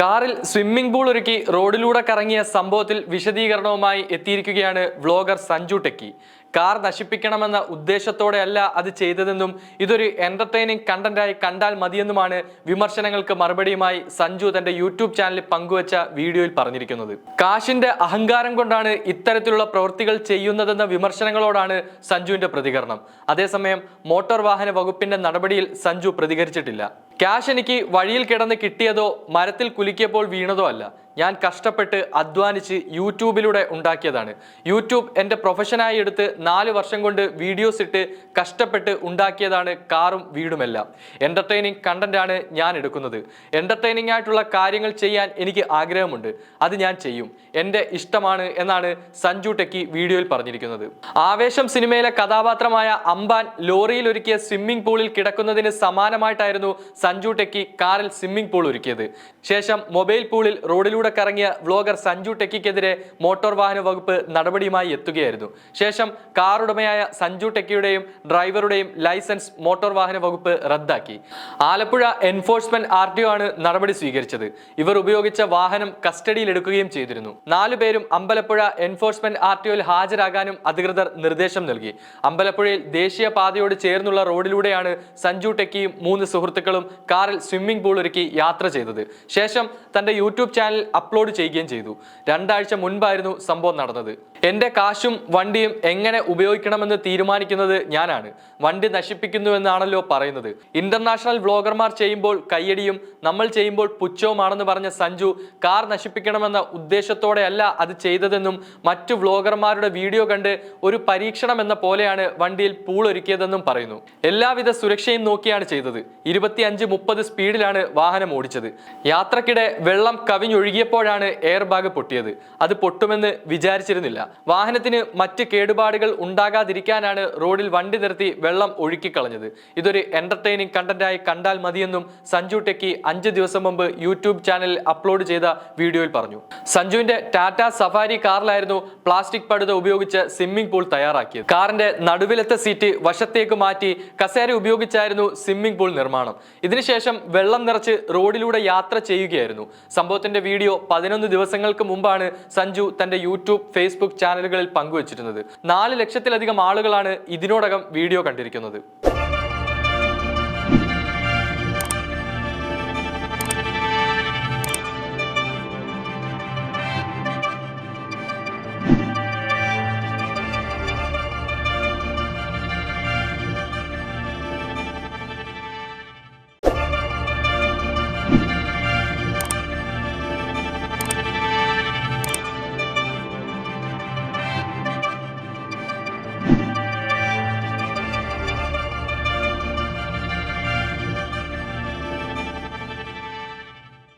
കാറിൽ swimming pool ഒരുക്കി റോഡിലൂടെ കറങ്ങിയ സംഭവത്തിൽ വിശദീകരണവുമായി എത്തിയിരിക്കുകയാണ് വ്ലോഗർ സഞ്ജു ടെക്കി. കാർ നശിപ്പിക്കണമെന്ന ഉദ്ദേശത്തോടെയല്ല അത് ചെയ്തതെന്നും ഇതൊരു എന്റർടൈനിങ് കണ്ടന്റായി കണ്ടാൽ മതിയെന്നുമാണ് വിമർശനങ്ങൾക്ക് മറുപടിയുമായി സഞ്ജു തന്റെ യൂട്യൂബ് ചാനലിൽ പങ്കുവച്ച വീഡിയോയിൽ പറഞ്ഞിരിക്കുന്നത്. കാശിന്റെ അഹങ്കാരം കൊണ്ടാണ് ഇത്തരത്തിലുള്ള പ്രവൃത്തികൾ ചെയ്യുന്നതെന്ന വിമർശനങ്ങളോടാണ് സഞ്ജുവിന്റെ പ്രതികരണം. അതേസമയം മോട്ടോർ വാഹന വകുപ്പിന്റെ നടപടിയിൽ സഞ്ജു പ്രതികരിച്ചിട്ടില്ല. ക്യാഷ് എനിക്ക് വഴിയിൽ കിടന്ന് കിട്ടിയതോ മരത്തിൽ കുലുക്കിയപ്പോൾ വീണതോ അല്ല. ഞാൻ കഷ്ടപ്പെട്ട് അധ്വാനിച്ച് യൂട്യൂബിലൂടെ ഉണ്ടാക്കിയതാണ്. യൂട്യൂബ് എന്റെ പ്രൊഫഷനായി എടുത്ത് നാല് വർഷം കൊണ്ട് വീഡിയോസ് ഇട്ട് കഷ്ടപ്പെട്ട് ഉണ്ടാക്കിയതാണ് കാറും വീടുമെല്ലാം. എന്റർടൈനിങ് കണ്ടന്റാണ് ഞാൻ എടുക്കുന്നത്. എന്റർടൈനിങ് ആയിട്ടുള്ള കാര്യങ്ങൾ ചെയ്യാൻ എനിക്ക് ആഗ്രഹമുണ്ട്. അത് ഞാൻ ചെയ്യും. എന്റെ ഇഷ്ടമാണ് എന്നാണ് സഞ്ജു ടെക്കി വീഡിയോയിൽ പറഞ്ഞിരിക്കുന്നത്. ആവേശം സിനിമയിലെ കഥാപാത്രമായ അംബാൻ ലോറിയിൽ ഒരുക്കിയ സ്വിമ്മിംഗ് പൂളിൽ കിടക്കുന്നതിന് സമാനമായിട്ടായിരുന്നു സഞ്ജു ടെക്കി കാറിൽ സ്വിമ്മിംഗ് പൂൾ ഒരുക്കിയത്. ശേഷം മൊബൈൽ പൂളിൽ റോഡിലൂടെ കറങ്ങിയ വ്ലോഗർ സഞ്ജു ടെക്കിക്കെതിരെ മോട്ടോർ വാഹന വകുപ്പ് നടപടിയുമായി എത്തുകയായിരുന്നു. ശേഷം കാർ ഉടമയായ സഞ്ജു ടെക്കിയുടെയും ഡ്രൈവറുടെയും ലൈസൻസ് മോട്ടോർ വാഹന വകുപ്പ് റദ്ദാക്കി. ആലപ്പുഴ എൻഫോഴ്സ്മെന്റ് ആർ ടി ആണ് നടപടി സ്വീകരിച്ചത്. ഇവർ ഉപയോഗിച്ച വാഹനം കസ്റ്റഡിയിൽ എടുക്കുകയും ചെയ്തിരുന്നു. നാലു പേരും അമ്പലപ്പുഴ എൻഫോഴ്സ്മെന്റ് ആർ ടി ഹാജരാകാനും അധികൃതർ നിർദ്ദേശം നൽകി. അമ്പലപ്പുഴയിൽ ദേശീയ പാതയോട് ചേർന്നുള്ള റോഡിലൂടെയാണ് സഞ്ജു ടെക്കിയും മൂന്ന് സുഹൃത്തുക്കളും കാറിൽ സ്വിമ്മിംഗ് പൂൾ ഒരുക്കി യാത്ര ചെയ്തത്. ശേഷം തന്റെ യൂട്യൂബ് ചാനൽ അപ്ലോഡ് ചെയ്യുകയും ചെയ്തു. രണ്ടാഴ്ച മുൻപായിരുന്നു സംഭവം നടന്നത്. എന്റെ കാശും വണ്ടിയും എങ്ങനെ ഉപയോഗിക്കണമെന്ന് തീരുമാനിക്കുന്നത് ഞാനാണ്. വണ്ടി നശിപ്പിക്കുന്നു എന്നാണല്ലോ പറയുന്നത്. ഇന്റർനാഷണൽ വ്ളോഗർമാർ ചെയ്യുമ്പോൾ കയ്യടിയും നമ്മൾ ചെയ്യുമ്പോൾ പുച്ഛവുമാണെന്ന് പറഞ്ഞ സഞ്ജു കാർ നശിപ്പിക്കണമെന്ന ഉദ്ദേശത്തോടെയല്ല അത് ചെയ്തതെന്നും മറ്റു വ്ളോഗർമാരുടെ വീഡിയോ കണ്ട് ഒരു പരീക്ഷണം എന്ന പോലെയാണ് വണ്ടിയിൽ പൂൾ ഒരുക്കിയതെന്നും പറയുന്നു. എല്ലാവിധ സുരക്ഷയും നോക്കിയാണ് ചെയ്തത്. ഇരുപത്തിയഞ്ച് മുപ്പത് സ്പീഡിലാണ് വാഹനം ഓടിച്ചത്. യാത്രക്കിടെ വെള്ളം കവിഞ്ഞൊഴുകിയപ്പോഴാണ് എയർ ബാഗ് പൊട്ടിയത്. അത് പൊട്ടുമെന്ന് വിചാരിച്ചിരുന്നില്ല. വാഹനത്തിന് മറ്റ് കേടുപാടുകൾ ഉണ്ടാകാതിരിക്കാനാണ് റോഡിൽ വണ്ടി നിർത്തി വെള്ളം ഒഴുക്കിക്കളഞ്ഞത്. ഇതൊരു എന്റർടൈനിങ് കണ്ടന്റായി കണ്ടാൽ മതിയെന്നും സഞ്ജു ടെക്കി അഞ്ച് ദിവസം മുമ്പ് യൂട്യൂബ് ചാനലിൽ അപ്ലോഡ് ചെയ്ത വീഡിയോയിൽ പറഞ്ഞു. സഞ്ജുവിന്റെ ടാറ്റ സഫാരി കാറിലായിരുന്നു പ്ലാസ്റ്റിക് പടുത ഉപയോഗിച്ച് സ്വിമ്മിംഗ് പൂൾ തയ്യാറാക്കിയത്. കാറിന്റെ നടുവിലത്തെ സീറ്റ് വശത്തേക്ക് മാറ്റി കസേര ഉപയോഗിച്ചായിരുന്നു സ്വിമ്മിംഗ് പൂൾ നിർമ്മാണം. ഇതിനുശേഷം വെള്ളം നിറച്ച് റോഡിലൂടെ യാത്ര ചെയ്യുകയായിരുന്നു. സംഭവത്തിന്റെ വീഡിയോ പതിനൊന്ന് ദിവസങ്ങൾക്ക് മുമ്പാണ് സഞ്ജു തന്റെ യൂട്യൂബ് ഫേസ്ബുക്ക് ചാനലുകളിൽ പങ്കുവച്ചിരുന്നത്. നാല് ലക്ഷത്തിലധികം ആളുകളാണ് ഇതിനോടകം വീഡിയോ കണ്ടിരിക്കുന്നത്.